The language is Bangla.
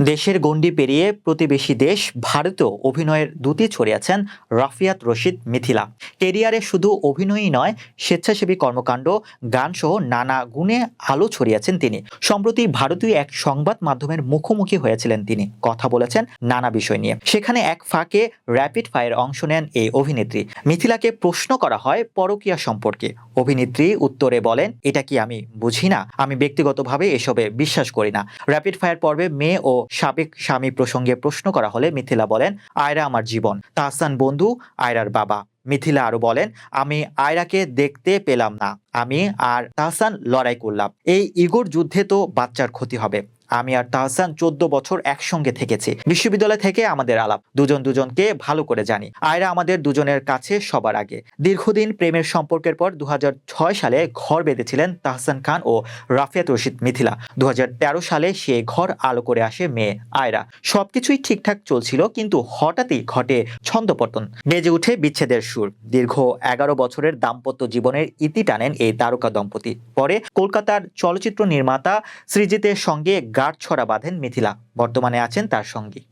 দেশের গণ্ডি পেরিয়ে প্রতিবেশী দেশ ভারতেও অভিনয়ের দুটি ছড়িয়েছেন রাফিয়াত রশিদ মিথিলা। কেরিয়ারে শুধু অভিনয়ই নয়, স্বেচ্ছাসেবী কর্মকাণ্ড, গানসহ নানা গুণে আলো ছড়িয়েছেন তিনি। সম্প্রতি ভারতীয় এক সংবাদ মাধ্যমের মুখোমুখি হয়েছিলেন তিনি। কথা বলেছেন নানা বিষয় নিয়ে। সেখানে এক ফাঁকে র্যাপিড ফায়ার অংশ নেন এই অভিনেত্রী। মিথিলাকে প্রশ্ন করা হয় পরকীয়া সম্পর্কে। অভিনেত্রী উত্তরে বলেন, এটা কি আমি বুঝি না? আমি ব্যক্তিগতভাবে এসবে বিশ্বাস করি না। র্যাপিড ফায়ার পর্বে মেয়ে ও সাবেক স্বামী প্রসঙ্গে প্রশ্ন করা হলে মিথিলা বলেন, আয়রা আমার জীবন। তাহসান বন্ধু, আয়রার বাবা। মিথিলা আরও বলেন, আমি আয়রাকে দেখতে পেলাম না। আমি আর তাহসান লড়াই করলাম। এই ইগোর যুদ্ধে তো বাচ্চার ক্ষতি হবে। আমি আর তাহসান চোদ্দ বছর একসঙ্গে থেকেছি। বিশ্ববিদ্যালয় থেকে আমাদের আলাপ। দুজন দুজনকে ভালো করে জানি। আয়রা আমাদের দুজনের কাছে সবার আগে। দীর্ঘদিন প্রেমের সম্পর্কের পর দু হাজার ছয় সালে ঘর বেঁধেছিলেন তাহসান খান ও রাফিয়াত রশিদ মিথিলা। দুহাজার তেরো সালে সে ঘর আলো করে আসে মেয়ে আয়রা। সবকিছুই ঠিকঠাক চলছিল কিন্তু হঠাৎই ঘটে ছন্দপতন। বেজে উঠে বিচ্ছেদের সুর। দীর্ঘ এগারো বছরের দাম্পত্য জীবনের ইতি টানেন এই তারকা দম্পতি। পরে কলকাতার চলচ্চিত্র নির্মাতা সৃজিতের সঙ্গে গাঁটছড়া বাঁধেন মিথিলা। বর্তমানে আছেন তার সঙ্গী।